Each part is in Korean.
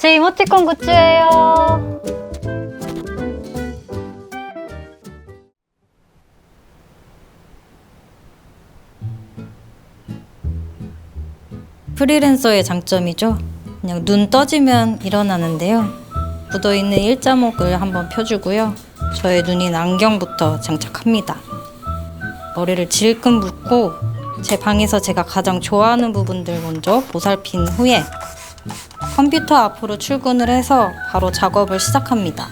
제 이모티콘 굿즈예요. 프리랜서의 장점이죠. 그냥 눈 떠지면 일어나는데요. 묻어있는 일자목을 한번 펴주고요. 저의 눈인 안경부터 장착합니다. 머리를 질끈 묶고 제 방에서 제가 가장 좋아하는 부분들 먼저 보살핀 후에 컴퓨터 앞으로 출근을 해서 바로 작업을 시작합니다.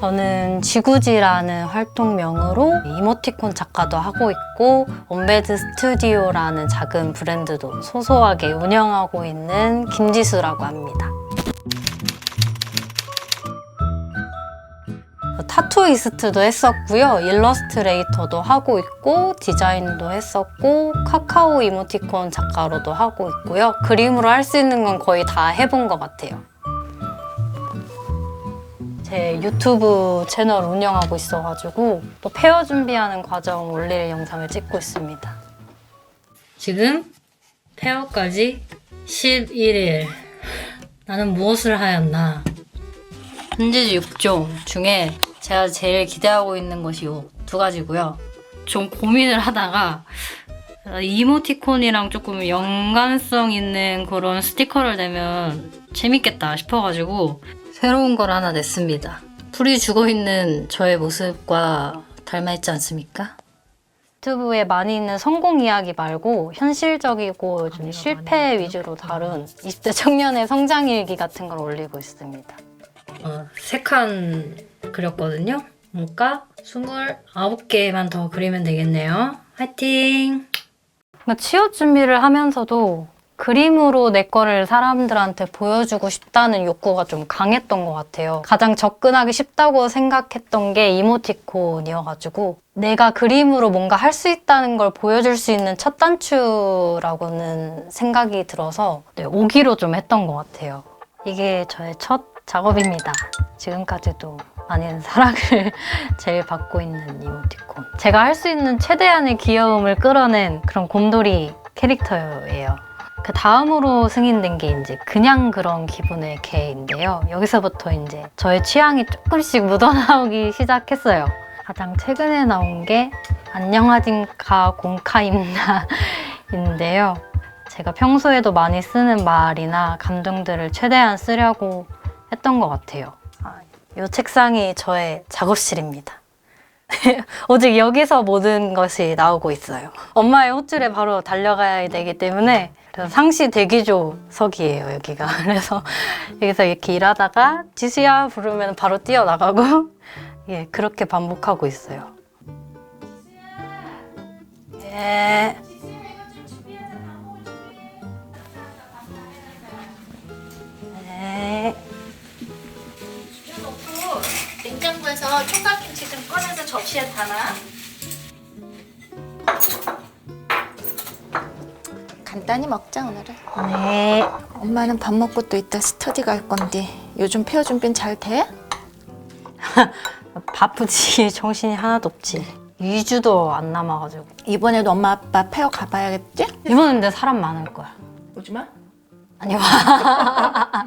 저는 지구지라는 활동명으로 이모티콘 작가도 하고 있고 원베드 스튜디오라는 작은 브랜드도 소소하게 운영하고 있는 김지수라고 합니다. 타투이스트도 했었고요. 일러스트레이터도 하고 있고 디자인도 했었고 카카오 이모티콘 작가로도 하고 있고요. 그림으로 할 수 있는 건 거의 다 해본 것 같아요. 제 유튜브 채널 운영하고 있어가지고 또 페어 준비하는 과정 올릴 영상을 찍고 있습니다. 지금 페어까지 11일. 나는 무엇을 하였나? 현지지 6종 중에 제가 제일 기대하고 있는 것이 요 두 가지고요. 좀 고민을 하다가 이모티콘이랑 조금 연관성 있는 그런 스티커를 내면 재밌겠다 싶어가지고 새로운 걸 하나 냈습니다. 풀이 죽어 있는 저의 모습과 닮아 있지 않습니까? 유튜브에 많이 있는 성공 이야기 말고 현실적이고 좀 실패 위주로 다룬 20대 청년의 성장 일기 같은 걸 올리고 있습니다. 어, 세칸 그렸거든요. 그러니까 29개만 더 그리면 되겠네요. 화이팅! 취업 준비를 하면서도 그림으로 내 거를 사람들한테 보여주고 싶다는 욕구가 좀 강했던 것 같아요. 가장 접근하기 쉽다고 생각했던 게 이모티콘이어가지고 내가 그림으로 뭔가 할 수 있다는 걸 보여줄 수 있는 첫 단추라고는 생각이 들어서 네, 오기로 좀 했던 것 같아요. 이게 저의 첫 작업입니다. 지금까지도 많은 사랑을 제일 받고 있는 이모티콘. 제가 할 수 있는 최대한의 귀여움을 끌어낸 그런 곰돌이 캐릭터예요. 그 다음으로 승인된 게 이제 그냥 그런 기분의 개인데요. 여기서부터 이제 저의 취향이 조금씩 묻어나오기 시작했어요. 가장 최근에 나온 게 안녕하진카 공카임나인데요. 제가 평소에도 많이 쓰는 말이나 감정들을 최대한 쓰려고 했던 것 같아요. 아, 이 책상이 저의 작업실입니다. 오직 여기서 모든 것이 나오고 있어요. 엄마의 호출에 바로 달려가야 되기 때문에 상시 대기조석이에요 여기가. 그래서 여기서 이렇게 일하다가 지수야 부르면 바로 뛰어나가고 예 그렇게 반복하고 있어요. 예. 접시에 담아. 간단히 먹자 오늘은. 네. 엄마는 밥 먹고 또 이따 스터디 갈 건데 요즘 페어 준비는 잘 돼? 바쁘지 정신이 하나도 없지. 2주도 안 남아가지고 이번에도 엄마 아빠 페어 가봐야겠지? 이번엔 근데 사람 많을 거야. 오지 마. 아니 와.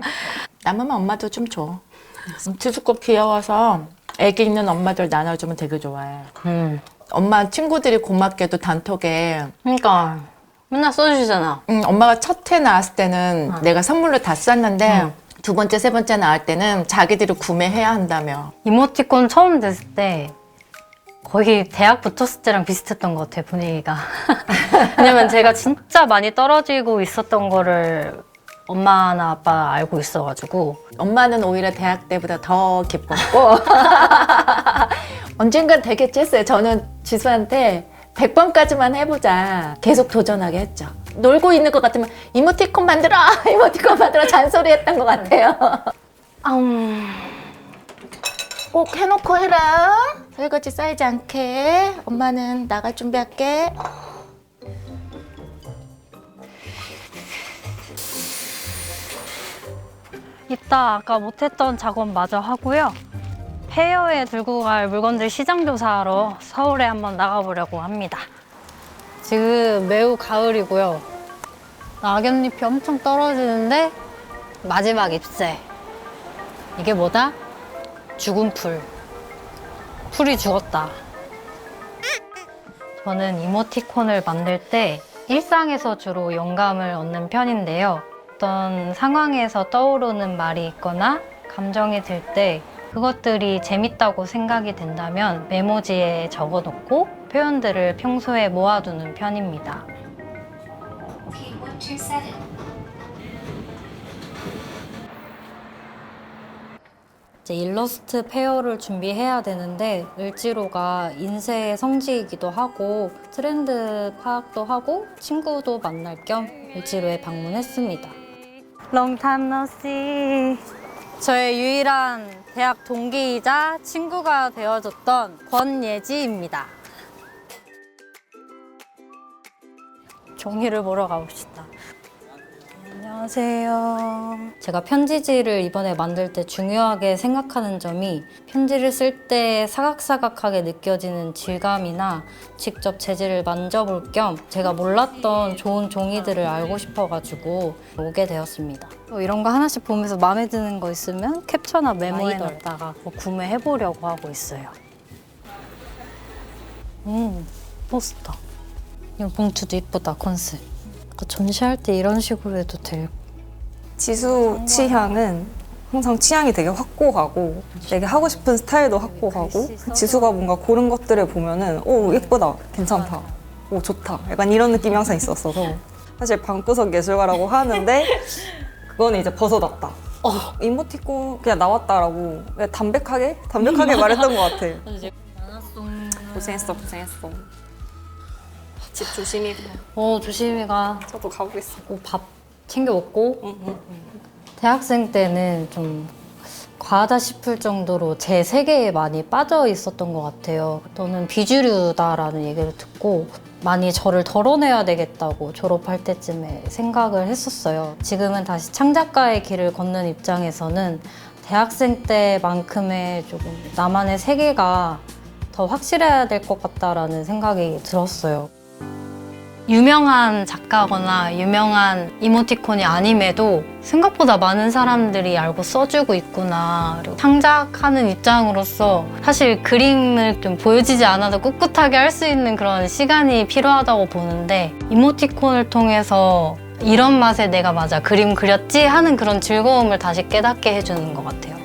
남으면 엄마도 좀 줘. 지수껏 귀여워서 애기 있는 엄마들 나눠주면 되게 좋아해. 음. 엄마 친구들이 고맙게도 단톡에 그러니까 맨날 써주잖아. 음, 엄마가 첫 해 나왔을 때는 내가 선물로 다 쐈는데 응. 두 번째, 세 번째 나올 때는 자기들이 구매해야 한다며. 이모티콘 처음 됐을 때 거의 대학 붙었을 때랑 비슷했던 것 같아 분위기가. 왜냐면 제가 진짜 많이 떨어지고 있었던 거를 엄마나 아빠 알고 있어가지고 엄마는 오히려 대학 때보다 더 기뻤고 언젠간 되겠지 했어요. 저는 지수한테 100번까지만 해보자. 계속 도전하게 했죠. 놀고 있는 것 같으면 이모티콘 만들어! 이모티콘 만들어! 잔소리 했던 것 같아요. 음, 꼭 해놓고 해라. 설거지 쌓이지 않게. 엄마는 나갈 준비할게. 이따 아까 못했던 작업 마저 하고요. 페어에 들고 갈 물건들 시장 조사하러 서울에 한번 나가보려고 합니다. 지금 매우 가을이고요. 낙엽잎이 엄청 떨어지는데 마지막 잎새. 이게 뭐다? 죽은 풀. 풀이 죽었다. 저는 이모티콘을 만들 때 일상에서 주로 영감을 얻는 편인데요. 어떤 상황에서 떠오르는 말이 있거나 감정이 들 때 그것들이 재밌다고 생각이 된다면 메모지에 적어 놓고 표현들을 평소에 모아두는 편입니다. P127. 이제 일러스트 페어를 준비해야 되는데 을지로가 인쇄의 성지이기도 하고 트렌드 파악도 하고 친구도 만날 겸 을지로에 방문했습니다. Long time no see. 저의 유일한 대학 동기이자 친구가 되어줬던 권예지입니다. 종이를 보러 가봅시다. 안녕하세요. 제가 편지지를 이번에 만들 때 중요하게 생각하는 점이 편지를 쓸 때 사각사각하게 느껴지는 질감이나 직접 재질을 만져볼 겸 제가 몰랐던 좋은 종이들을 알고 싶어가지고 오게 되었습니다. 뭐 이런 거 하나씩 보면서 마음에 드는 거 있으면 캡처나. 넣다가 뭐 구매해보려고 하고 있어요. 음, 포스터. 이 봉투도 이쁘다, 컨셉. 그러니까 전시할 때 이런 식으로 해도 될 지수 취향은 항상 취향이 되게 확고하고 되게 하고 싶은 스타일도 확고하고 지수가 뭔가 고른 것들을 보면은 오 예쁘다 괜찮다 오 좋다. 약간 이런 느낌이 항상 있었어서 사실 방구석 예술가라고 하는데 그거는 이제 벗어났다. 이모티콘 그냥 나왔다라고 그냥 담백하게? 담백하게 말했던 것 같아. 고생했어 고생했어 집 조심히 어, 조심히 가. 저도 가보겠습니다 어, 밥 챙겨 먹고. 응, 응. 대학생 때는 좀 과하다 싶을 정도로 제 세계에 많이 빠져 있었던 것 같아요. 너는 비주류다라는 얘기를 듣고 많이 저를 덜어내야 되겠다고 졸업할 때쯤에 생각을 했었어요. 지금은 다시 창작가의 길을 걷는 입장에서는 대학생 때만큼의 조금 나만의 세계가 더 확실해야 될 것 같다라는 생각이 들었어요. 유명한 작가거나 유명한 이모티콘이 아님에도 생각보다 많은 사람들이 알고 써주고 있구나. 그리고 창작하는 입장으로서 사실 그림을 좀 보여지지 않아도 꿋꿋하게 할 수 있는 그런 시간이 필요하다고 보는데 이모티콘을 통해서 이런 맛에 내가 맞아 그림 그렸지 하는 그런 즐거움을 다시 깨닫게 해주는 것 같아요.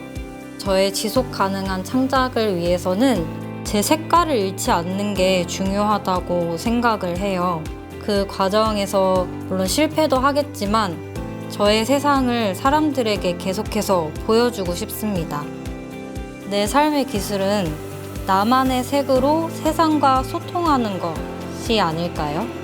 저의 지속 가능한 창작을 위해서는 제 색깔을 잃지 않는 게 중요하다고 생각을 해요. 그 과정에서 물론 실패도 하겠지만 저의 세상을 사람들에게 계속해서 보여주고 싶습니다. 내 삶의 기술은 나만의 색으로 세상과 소통하는 것이 아닐까요?